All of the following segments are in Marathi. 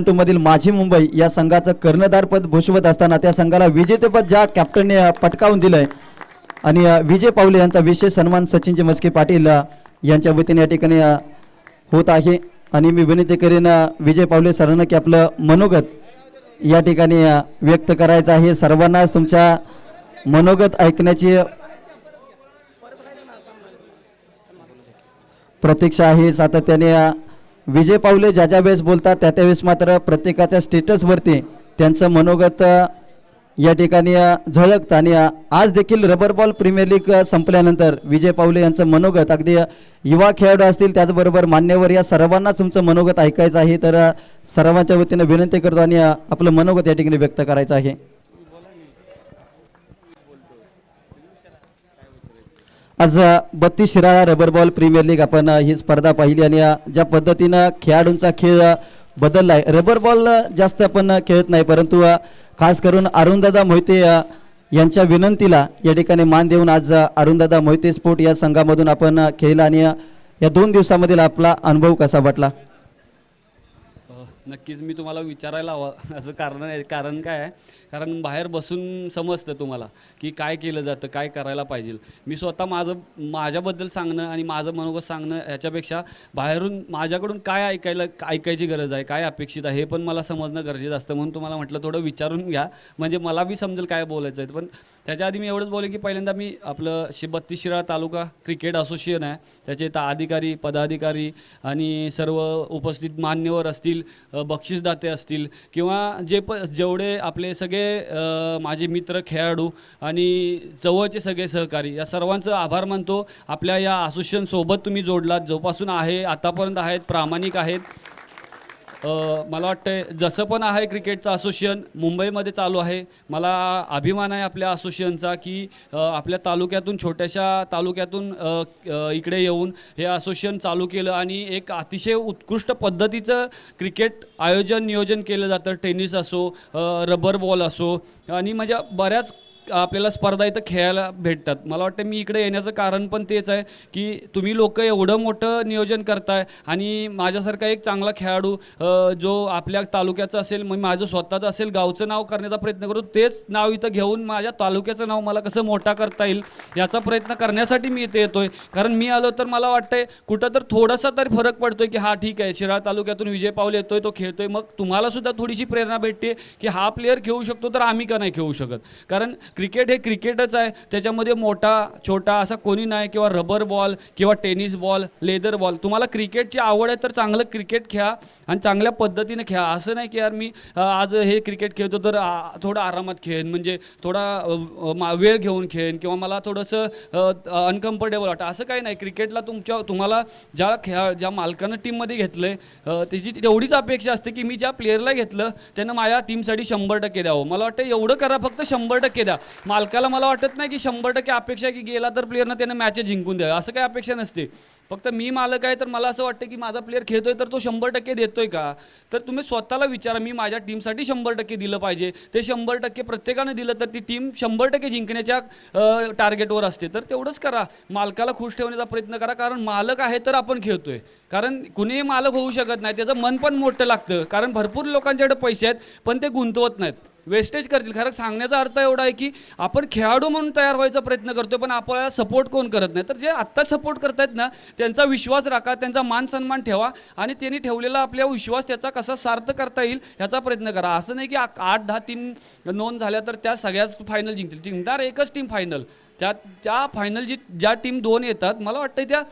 टू मधील माझी मुंबई या संघाचं कर्णधारपद भूषवत असताना त्या संघाला विजेतेपद ज्या कॅप्टनने पटकावून दिलंय. आणि विजय पावले यांचा विशेष सन्मान सचिनजी मस्के पाटील यांच्या वतीने या ठिकाणी होत आहे. आणि मी विनंती करेन विजय पावले सरांना की आपलं मनोगत या ठिकाणी व्यक्त करायचं आहे. सर्वांनाच तुमच्या मनोगत ऐकण्याची प्रतीक्षा आहे. सातत्याने विजय पावले ज्या ज्या वेळेस बोलतात त्या त्यावेळेस मात्र प्रत्येकाच्या स्टेटसवरती त्यांचं मनोगत या ठिकाणी झळकतं. आणि आज देखील रबर बॉल प्रीमियर लीग संपल्यानंतर विजय पावले यांचं मनोगत अगदी युवा खेळाडू असतील त्याचबरोबर मान्यवर या सर्वांना तुमचं मनोगत ऐकायचं आहे. तर सर्वांच्या वतीनं विनंती करतो आणि आपलं मनोगत या ठिकाणी व्यक्त करायचं आहे. आज बत्तीस Shirala rubber ball premier league आपण ही स्पर्धा पाहिली आणि ज्या पद्धतीनं खेळाडूंचा खेळ बदलला आहे रबर बॉल जास्त आपण खेळत नाही परंतु खास करून अरुणदादा मोहिते यांच्या विनंतीला या ठिकाणी मान देऊन आज अरुणदादा मोहिते स्पोर्ट या संघामधून आपण खेळला आणि या दोन दिवसामधील आपला अनुभव कसा वाटला? नक्कीच मी तुम्हाला विचारायला हवं. असं कारण आहे कारण काय आहे? कारण बाहेर बसून समजतं तुम्हाला की काय केलं जातं काय करायला पाहिजे. मी स्वतः माझं माझ्याबद्दल सांगणं आणि माझं मनोगत सांगणं ह्याच्यापेक्षा बाहेरून माझ्याकडून काय ऐकायला ऐकायची गरज आहे काय अपेक्षित आहे हे पण मला समजणं गरजेचं असतं म्हणून तुम्हाला म्हटलं थोडं विचारून घ्या. म्हणजे मला बी समजेल काय बोलायचं आहे. पण त्याच्या आधी मी एवढंच बोले की पहिल्यांदा मी आपलं शे बत्तीस शिराळा तालुका क्रिकेट असोसिएशन आहे. त्याचे ता अधिकारी पदाधिकारी आणि सर्व उपस्थित मान्यवर असतील बक्षीसदाते असतील किंवा जे प जेवढे आपले सगळे माझे मित्र खेळाडू आणि जवळचे सगळे सहकारी या सर्वांचं आभार मानतो. आपल्या या असोसिएशनसोबत तुम्ही जोडलात जोपासून आहे आतापर्यंत आहेत प्रामाणिक आहेत. मला वाटतं जसं पण आहे क्रिकेटचं असोसिएशन मुंबईमध्ये चालू आहे. मला अभिमान आहे आपल्या असोसिएशनचा की आपल्या तालुक्यातून छोट्याशा तालुक्यातून इकडे येऊन हे असोसिएशन चालू केलं आणि एक अतिशय उत्कृष्ट पद्धतीचं क्रिकेट आयोजन नियोजन केलं जातं. टेनिस असो रबर बॉल असो. आणि माझ्या बऱ्याच आपल्याला स्पर्धा इथं खेळायला भेटतात. मला वाटतं मी इकडे येण्याचं कारण पण तेच आहे की तुम्ही लोक एवढं मोठं नियोजन करताय आणि माझ्यासारखा एक चांगला खेळाडू जो आपल्या तालुक्याचा असेल मग माझं स्वतःचं असेल गावचं नाव करण्याचा प्रयत्न करू तेच नाव इथं घेऊन माझ्या तालुक्याचं नाव मला कसं मोठा करता येईल याचा प्रयत्न करण्यासाठी मी इथे येतोय. कारण मी आलो तर मला वाटतंय कुठं तर थोडासा तरी फरक पडतोय की हा ठीक आहे शिराळ तालुक्यातून विजय पाऊल येतोय तो खेळतोय. मग तुम्हाला सुद्धा थोडीशी प्रेरणा भेटते की हा प्लेअर खेळू शकतो तर आम्ही का नाही खेळू शकत? कारण क्रिकेट हे क्रिकेटच आहे. त्याच्यामध्ये मोठा छोटा असा कोणी नाही किंवा रबर बॉल किंवा टेनिस बॉल लेदर बॉल. तुम्हाला क्रिकेटची आवड आहे तर चांगलं क्रिकेट खेळा आणि चांगल्या पद्धतीने खेळा. असं नाही की यार मी आज हे क्रिकेट खेळतो तर थोडं आरामात खेळेन. म्हणजे थोडा मा- वेळ घेऊन खेळेन किंवा मला थोडंसं अनकम्फर्टेबल वाटतं. असं काही नाही. क्रिकेटला तुमच्या तुम्हाला ज्या खेळा ज्या मालकानं टीममध्ये घेतलं आहे त्याची तेवढीच अपेक्षा असते की मी ज्या प्लेअरला घेतलं त्यानं माझ्या टीमसाठी शंभर टक्के द्यावं. मला वाटतं एवढं करा फक्त शंभर टक्के द्या. मालकाला मला वाटत नाही की शंभर टक्के अपेक्षा की गेला तर प्लेअरनं त्यानं मॅचेस जिंकून द्यावे. असं काही अपेक्षा नसते. फक्त मी मालक आहे तर मला असं वाटतं की माझा प्लेअर खेळतोय तर तो शंभर टक्के देतोय का? तर तुम्ही स्वतःला विचारा मी माझ्या टीमसाठी शंभर टक्के दिलं पाहिजे. ते शंभर टक्के प्रत्येकानं दिलं तर ती टीम शंभर टक्के जिंकण्याच्या टार्गेटवर असते. तर तेवढंच करा. मालकाला खुश ठेवण्याचा प्रयत्न करा कारण मालक आहे तर आपण खेळतोय. कारण कुणीही मालक होऊ शकत नाही. त्याचं मन पण मोठं लागतं. कारण भरपूर लोकांच्याकडे पैसे आहेत पण ते गुंतवत नाहीत. वेस्टेज करतील. खरं सांगण्याचा अर्थ एवढा आहे की आपण खेळाडू म्हणून तयार व्हायचा प्रयत्न करतो पण आपल्याला सपोर्ट कोण करत नाही? तर जे आत्ता सपोर्ट करतायत ना त्यांचा विश्वास राखा त्यांचा मान सन्मान ठेवा आणि त्यांनी ठेवलेला आपल्या विश्वास त्याचा कसा सार्थ करता येईल ह्याचा प्रयत्न करा. असं नाही की आठ दहा टीम नोंद झाल्या तर त्या सगळ्याच फायनल जिंकतील. जिंकणार एकच टीम फायनल त्या त्या फायनल जी ज्या टीम दोन येतात मला वाटतं त्या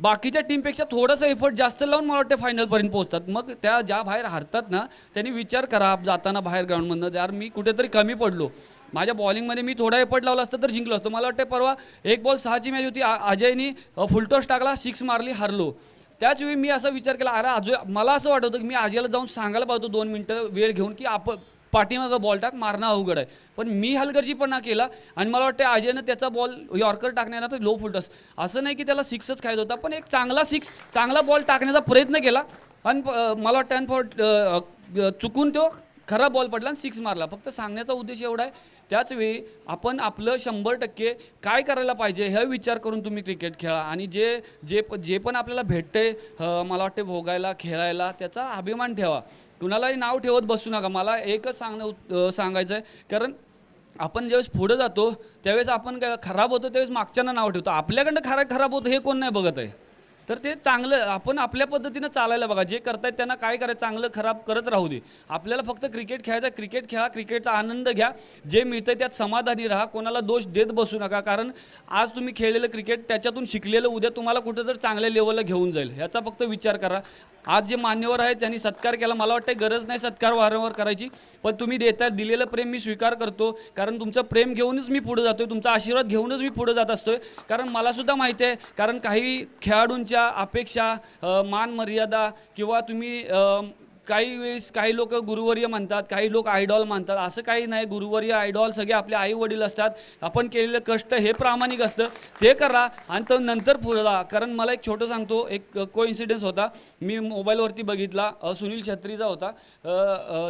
बाकीच्या टीमपेक्षा थोडंसं एफर्ट जास्त लावून मला वाटतं फायनलपर्यंत पोहोचतात. मग त्या ज्या बाहेर हरतात ना त्यांनी विचार करा जाताना बाहेर ग्राउंडमधनं यार मी कुठेतरी कमी पडलो माझ्या बॉलिंगमध्ये मी थोडा एफर्ट लावला असतं तर जिंकलो असतो. मला वाटतं परवा एक बॉल सहाची मॅच होती अजयनी फुलटॉस टाकला सिक्स मारली हारलो. त्याच वेळी मी असा विचार केला अरे अजय मला असं वाटत होतं की मी अजयला जाऊन सांगायला पाहतो दोन मिनटं वेळ घेऊन की आप पाठीमागं बॉल टाक मारणं अवघड आहे. पण मी हलगर्जीपणा केला आणि मला वाटतं अजयनं त्याचा बॉल यॉर्कर टाकण्याला तर लो फुलटॉस असं नाही की त्याला सिक्सच खायचा होता पण एक चांगला सिक्स चांगला बॉल टाकण्याचा प्रयत्न केला. आणि मला वाटतं फॉर- चुकून तो खरा बॉल पडला आणि सिक्स मारला. फक्त सांगण्याचा उद्देश एवढा आहे त्याचवेळी आपण आपलं शंभर टक्के काय करायला पाहिजे हे विचार करून तुम्ही क्रिकेट खेळा. आणि जे जे प- जे पण आपल्याला भेटते मला वाटते भोगायला खेळायला त्याचा अभिमान ठेवा. कुणालाही नाव ठेवत बसू नका. मला एकच सांगणं सांगायचं आहे कारण आपण ज्यावेळेस पुढं जातो त्यावेळेस आपण काय खराब होतो त्यावेळेस मागच्यांना नाव ठेवतो. आपल्याकडनं खरा खराब होतं हे कोण नाही बघत आहे. तर ते चांगलं आपण आपल्या पद्धतीनं चालायला बघा. जे करतायत त्यांना काय करायचं? चांगलं खराब करत राहू दे. आपल्याला फक्त क्रिकेट खेळायचं क्रिकेट खेळा क्रिकेटचा आनंद घ्या. जे मिळतं त्यात समाधानी राहा. कोणाला दोष देत बसू नका. कारण आज तुम्ही खेळलेलं क्रिकेट त्याच्यातून शिकलेलं उद्या तुम्हाला कुठं जर चांगल्या लेवलला घेऊन जाईल. ह्याचा फक्त विचार करा. आज जे मान्यवर आहेत त्यांनी सत्कार केला. मला वाटतं गरज नाही सत्कार वारंवार करायची पण तुम्ही देता दिलेलं प्रेम मी स्वीकार करतो. कारण तुमचं प्रेम घेऊनच मी पुढे जातोय तुमचा आशीर्वाद घेऊनच मी पुढे जात असतोय. कारण मलासुद्धा माहिती आहे कारण काही खेळाडूंच्या अपेक्षा मान मर्यादा किंवा तुम्ही काही वेळेस काही लोक गुरुवर्य म्हणतात काही लोक आयडॉल मानतात असं काही नाही गुरुवर्य आयडॉल सगळे आपले आई वडील असतात. आपण केलेलं कष्ट हे प्रामाणिक असतं. ते करा आणि तर नंतर पुरा कारण मला एक छोटं सांगतो एक को इन्सिडन्स होता. मी मोबाईलवरती बघितला सुनील छत्रीचा होता.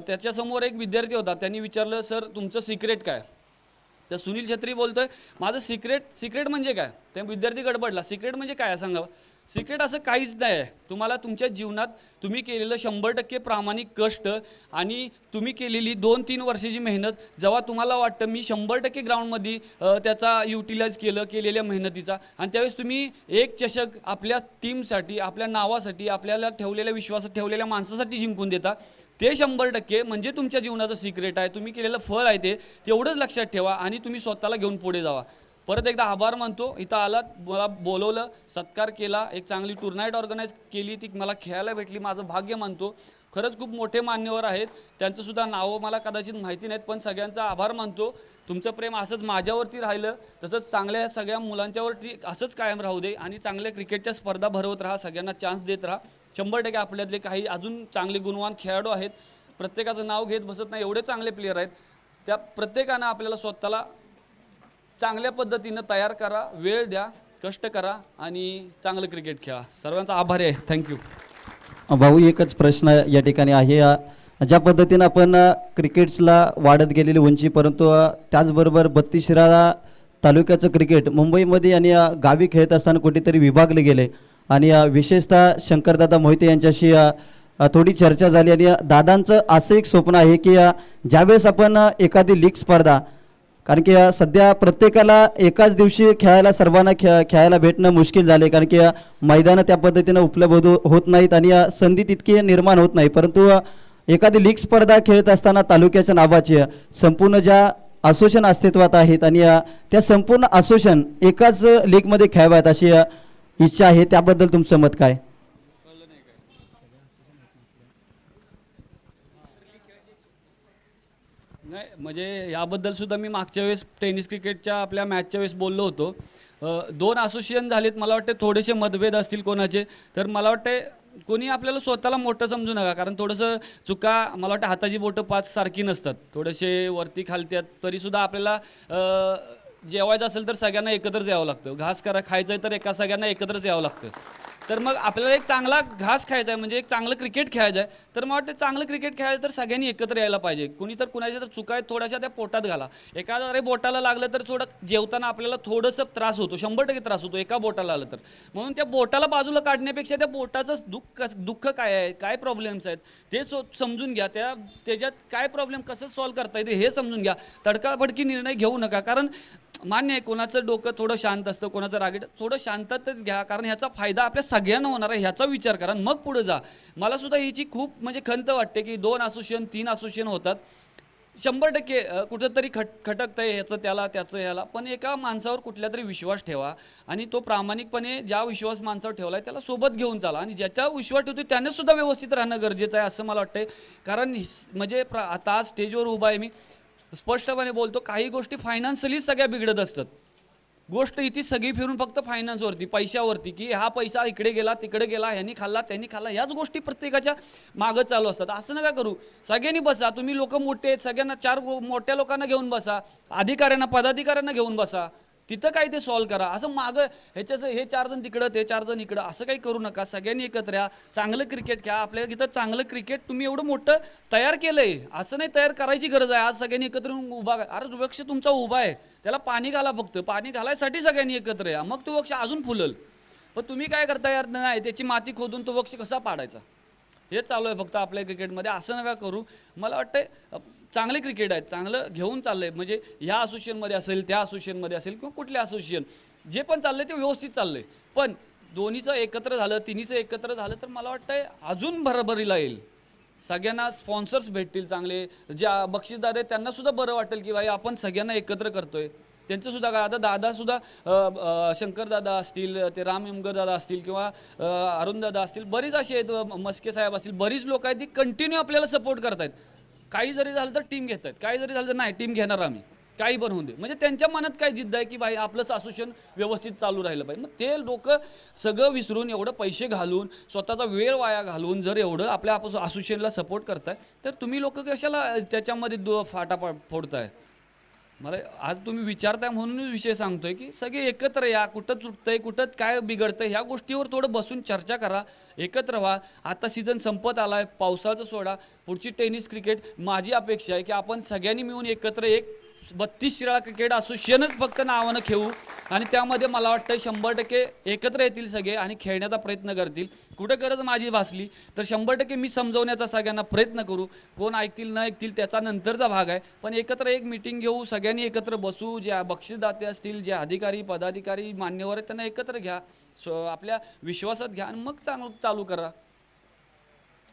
त्याच्यासमोर एक विद्यार्थी होता. त्यांनी विचारलं सर तुमचं सिक्रेट काय? तर सुनील छत्री बोलतोय माझं सिक्रेट सिक्रेट म्हणजे काय? त्या विद्यार्थी गडबडला सिक्रेट म्हणजे काय? सांगावं. सिक्रेट असं काहीच नाही. आहे तुम्हाला तुमच्या जीवनात तुम्ही केलेलं शंभर टक्के प्रामाणिक कष्ट आणि तुम्ही केलेली दोन तीन वर्षाची मेहनत जेव्हा तुम्हाला वाटतं मी शंभर टक्के ग्राउंडमध्ये त्याचा युटिलाइज केलं केलेल्या मेहनतीचा आणि त्यावेळेस तुम्ही एक चषक आपल्या टीमसाठी आपल्या नावासाठी आपल्याला ठेवलेल्या विश्वासात ठेवलेल्या माणसासाठी जिंकून देता ते शंभर टक्के म्हणजे तुमच्या जीवनाचं सिक्रेट आहे. तुम्ही केलेलं फळ आहे ते तेवढंच लक्षात ठेवा आणि तुम्ही स्वतःला घेऊन पुढे जावा. परत एकदा आभार मानतो. इथं आलात मला बोलवलं सत्कार केला एक चांगली टुर्नामेंट ऑर्गनाईज केली ती मला खेळायला भेटली माझं भाग्य मानतो. खरंच खूप मोठे मान्यवर आहेत. त्यांचंसुद्धा नावं मला कदाचित माहिती नाहीत पण सगळ्यांचा आभार मानतो. तुमचं प्रेम असंच माझ्यावरती राहिलं तसंच चांगल्या सगळ्या मुलांच्यावरती असंच कायम राहू दे आणि चांगल्या क्रिकेटच्या स्पर्धा भरवत राहा सगळ्यांना चान्स देत राहा. शंभर टक्के आपल्यातले काही अजून चांगले गुणवान खेळाडू आहेत. प्रत्येकाचं नाव घेत बसत नाही एवढे चांगले प्लेयर आहेत. त्या प्रत्येकानं आपल्याला स्वतःला चांगल्या पद्धतीनं तयार करा वेळ द्या कष्ट करा आणि चांगलं क्रिकेट खेळा. सर्वांचा आभार आहे. थँक्यू भाऊ एकच प्रश्न या ठिकाणी आहे. ज्या पद्धतीनं आपण क्रिकेट्सला वाढत गेलेली उंची परंतु त्याचबरोबर बत्तीसशिराला तालुक्याचं क्रिकेट मुंबईमध्ये आणि गावी खेळत असताना कुठेतरी विभागले गेले. आणि विशेषतः शंकरदादा मोहिते यांच्याशी थोडी चर्चा झाली. आणि दादांचं असं एक स्वप्न आहे की ज्यावेळेस आपण एखादी लीग स्पर्धा कारण की सध्या प्रत्येकाला एकाच दिवशी खेळायला सर्वांना खे खेळायला भेटणं मुश्किल झाले कारण की मैदानं त्या पद्धतीनं उपलब्ध होत नाहीत आणि संधी तितकी निर्माण होत नाही. परंतु एखादी लीग स्पर्धा खेळत असताना तालुक्याच्या नावाची संपूर्ण ज्या असोसिएशन अस्तित्वात आहेत आणि त्या संपूर्ण असोसिएशन एकाच लीगमध्ये खेळाव्यात अशी इच्छा आहे त्याबद्दल तुमचं मत काय? नाही म्हणजे याबद्दल सुद्धा मी मागच्या वेळेस टेनिस क्रिकेटच्या आपल्या मॅचच्या वेळेस बोललो होतो. दोन असोसिएशन झालेत मला वाटते थोडेसे मतभेद असतील कोणाचे. तर मला वाटते कोणी आपल्याला स्वतःला मोठं समजू नका कारण थोडंसं चुका मला वाटतं हाताची बोटं पाच सारखी नसतात. थोडेसे वरती खालत्यात तरीसुद्धा आपल्याला जेवायचं असेल तर सगळ्यांना एकत्रच यावं लागतं. घास करा खायचं आहे तर एका सगळ्यांना एकत्रच यावं लागतं. तर मग आपल्याला एक चांगला घास खायचा आहे म्हणजे एक चांगलं क्रिकेट खेळायचं आहे तर मला वाटतं चांगलं क्रिकेट खेळायचं तर सगळ्यांनी एकत्र यायला पाहिजे. कुणी तर कुणाच्या तर चुका आहेत थोड्याशा त्या पोटात घाला. एखाद्या अरे बोटाला लागलं तर थोडं जेवताना आपल्याला थोडंसं त्रास होतो शंभर टक्के त्रास होतो एका बोटाला आलं तर. म्हणून त्या बोटाला बाजूला काढण्यापेक्षा त्या बोटाचं दुःख दुःख काय आहे काय प्रॉब्लेम्स आहेत ते सो समजून घ्या. त्या त्याच्यात काय प्रॉब्लेम कसं सॉल्व्ह करता येते हे समजून घ्या. तडकाफडकी निर्णय घेऊ नका कारण मान्य आहे कोणाचं डोकं थोडं शांत असतं कोणाचं रागीट थोडं शांततेत घ्या कारण ह्याचा फायदा आपल्या सगळ्यांना होणार आहे ह्याचा विचार करा आणि मग पुढे जा. मला सुद्धा ह्याची खूप म्हणजे खंत वाटते की दोन असोसिएशन तीन असोसिएशन होतात. शंभर टक्के कुठंतरी खट खटकतं आहे ह्याचं त्याला त्याचं ह्याला. पण एका माणसावर कुठल्या तरी विश्वास ठेवा आणि तो प्रामाणिकपणे ज्या विश्वास माणसावर ठेवला आहे त्याला सोबत घेऊन चाला आणि ज्याच्या विश्वास ठेवतो त्याने सुद्धा व्यवस्थित राहणं गरजेचं आहे असं मला वाटतं कारण म्हणजे प्र- आता स्टेजवर उभा आहे मी. स्पष्टपणे बोलतो काही गोष्टी फायनान्शियली सगळ्या बिघडत असतात. गोष्ट इथे सगळी फिरून फक्त फायनान्सवरती पैशावरती की हा पैसा इकडे गेला तिकडे गेला ह्यांनी खाल्ला त्यांनी खाल्ला याच गोष्टी प्रत्येकाच्या मागं चालू असतात. असं नका करू. सगळ्यांनी बसा तुम्ही लोक मोठे आहेत सगळ्यांना चार गो- मोठ्या लोकांना घेऊन बसा अधिकाऱ्यांना पदाधिकाऱ्यांना घेऊन बसा. तिथं काय ते सॉल्व्ह करा. असं मागं ह्याच्याचं हे चार जण तिकडं ते चार जण इकडं असं काही करू नका. सगळ्यांनी एकत्र या. चांगलं क्रिकेट खेळा. आपल्या इथं चांगलं क्रिकेट तुम्ही एवढं मोठं तयार केलं आहे असं नाही तयार करायची गरज आहे. आज सगळ्यांनी एकत्र येऊन उभा अरे वृक्ष तुमचा उभा आहे. त्याला पाणी घाला फक्त. पाणी घालायसाठी सगळ्यांनी एकत्र या. मग तो वृक्ष अजून फुलल. पण तुम्ही काय करता यार? नाही त्याची माती खोदून तो वृक्ष कसा पाडायचा? हे चालू आहे फक्त आपल्या क्रिकेटमध्ये असं नका करू. मला वाटतं चांगले क्रिकेट आहेत चांगलं घेऊन चाललंय. म्हणजे ह्या असोसिएशनमध्ये असेल त्या असोसिएशनमध्ये असेल किंवा कुठल्या असोसिएशन जे पण चाललंय ते व्यवस्थित चाललंय. पण दोन्हीचं एकत्र झालं तिन्हीचं एकत्र झालं तर मला वाटतंय अजून भरभरीला येईल. सगळ्यांना स्पॉन्सर्स भेटतील चांगले. ज्या बक्षीसदार आहेत त्यांनासुद्धा बरं वाटेल की भाई आपण सगळ्यांना एकत्र करतोय. आहे त्यांचंसुद्धा काय आता दादासुद्धा शंकरदादा असतील ते राम यमगर दादा असतील किंवा अरुण दादा असतील बरीच असे आहेत मस्के साहेब असतील बरीच लोक आहेत ती कंटिन्यू आपल्याला सपोर्ट करत आहेत काही जरी झालं तर टीम घेत आहेत काही जरी झालं तर नाही टीम घेणार आम्ही. काही बरं होऊन दे म्हणजे त्यांच्या मनात काय जिद्द आहे की भाई आपलं सासूशन व्यवस्थित चालू राहिलं पाहिजे. मग ते लोक सगळं विसरून एवढं पैसे घालून स्वतःचा वेळ वाया घालून जर एवढं आपल्या असोसिएशनला सपोर्ट करताय तर तुम्ही लोक कशाला त्याच्यामध्ये दो फाटा फोडताय मला आज तुम्ही विचारताय म्हणून विषय सांगतोय की सगळे एकत्र या कुठं चुकतंय कुठं काय बिघडतंय ह्या गोष्टीवर थोडं बसून चर्चा करा एकत्र व्हा. आता सीझन संपत आलाय पावसाचं सोडा. पुढची टेनिस क्रिकेट माझी अपेक्षा आहे की आपण सगळ्यांनी मिळून एकत्र एक बत्तीस शिराळा क्रिकेट असोसिएशनच फक्त नावानं खेळू. आणि त्यामध्ये मला वाटतं शंभर टक्के एकत्र येतील सगळे आणि खेळण्याचा प्रयत्न करतील. कुठं गरज माझी भासली तर शंभर टक्के मी समजवण्याचा सगळ्यांना प्रयत्न करू. कोण ऐकतील न ऐकतील त्याचा नंतरचा भाग आहे. पण एकत्र एक मिटिंग घेऊ सगळ्यांनी एकत्र बसू जे बक्षीसदाते असतील जे अधिकारी पदाधिकारी मान्यवर आहेत त्यांना एकत्र घ्या. स्व आपल्या विश्वासात घ्या आणि मग चांगलं चालू करा.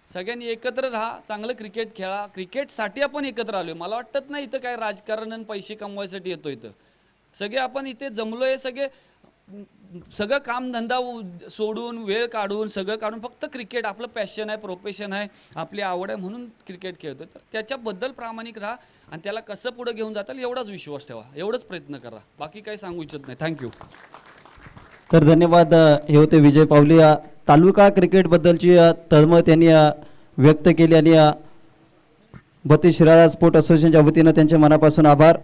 सगळ्यांनी एकत्र राहा चांगलं क्रिकेट खेळा. क्रिकेटसाठी आपण एकत्र आलोय. मला वाटत नाही इथं काय राजकारण आणि पैसे कमवायसाठी येतो इथं. सगळे आपण इथे जमलोय सगळे सगळं कामधंदा सोडून वेळ काढून सगळं काढून फक्त क्रिकेट आपलं पॅशन आहे प्रोफेशन आहे आपली आवड आहे म्हणून क्रिकेट खेळतोय. तर त्याच्याबद्दल प्रामाणिक राहा आणि त्याला कसं पुढं घेऊन जाताल एवढाच विश्वास ठेवा. एवढंच प्रयत्न करा. बाकी काही सांगू इच्छित नाही. थँक्यू तर धन्यवाद हे होते विजय पावले. तालुका क्रिकेटबद्दलची तळमळ त्यांनी व्यक्त केली आणि अ, बत्तीस शिराळा स्पोर्ट असोसिएशनच्या वतीनं त्यांच्या मनापासून आभार.